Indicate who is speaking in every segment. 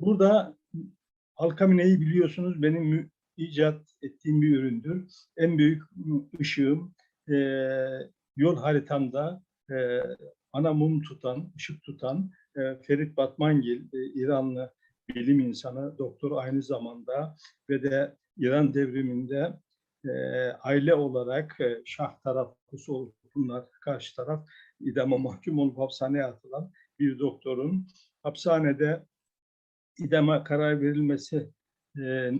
Speaker 1: Burada Alkamine'yi biliyorsunuz benim icat ettiğim bir üründür. En büyük ışığım e, yol haritamda e, ana mum tutan, ışık tutan e, Ferit Batmangil, e, İranlı bilim insanı, doktor aynı zamanda ve de İran devriminde e, aile olarak e, şah taraflısı olup bunlar karşı taraf idama mahkum olup hapishaneye atılan bir doktorun hapishanede idama karar verilmesi e,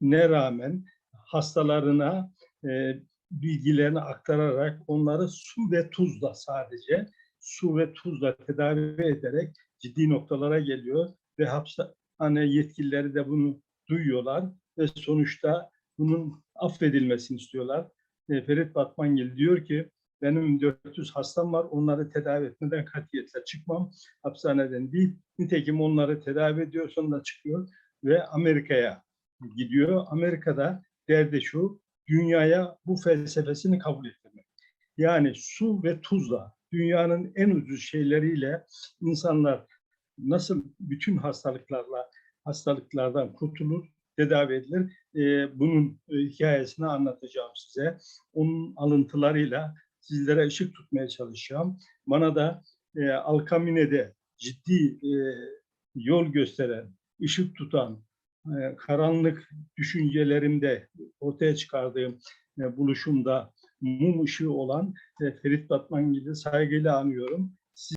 Speaker 1: ne rağmen hastalarına e, bilgilerini aktararak onları su ve tuzla sadece su ve tuzla tedavi ederek ciddi noktalara geliyor ve hapishane yetkilileri de bunu duyuyorlar ve sonuçta bunun affedilmesini istiyorlar. E, Ferit Batmangil diyor ki benim 400 hastam var onları tedavi etmeden katiyetle çıkmam hapishaneden değil. Nitekim onları tedavi ediyor sonra çıkıyor ve Amerika'ya gidiyor. Amerika'da derdi şu dünyaya bu felsefesini kabul ettirmek. Yani su ve tuzla dünyanın en ucuz şeyleriyle insanlar nasıl bütün hastalıklarla hastalıklardan kurtulur, tedavi edilir. Ee, bunun e, hikayesini anlatacağım size. Onun alıntılarıyla sizlere ışık tutmaya çalışacağım. Bana da e, Alkamine'de ciddi e, yol gösteren, ışık tutan, e, karanlık düşüncelerimde ortaya çıkardığım e, buluşumda mum ışığı olan e, Ferit Batmangil'i saygıyla anıyorum.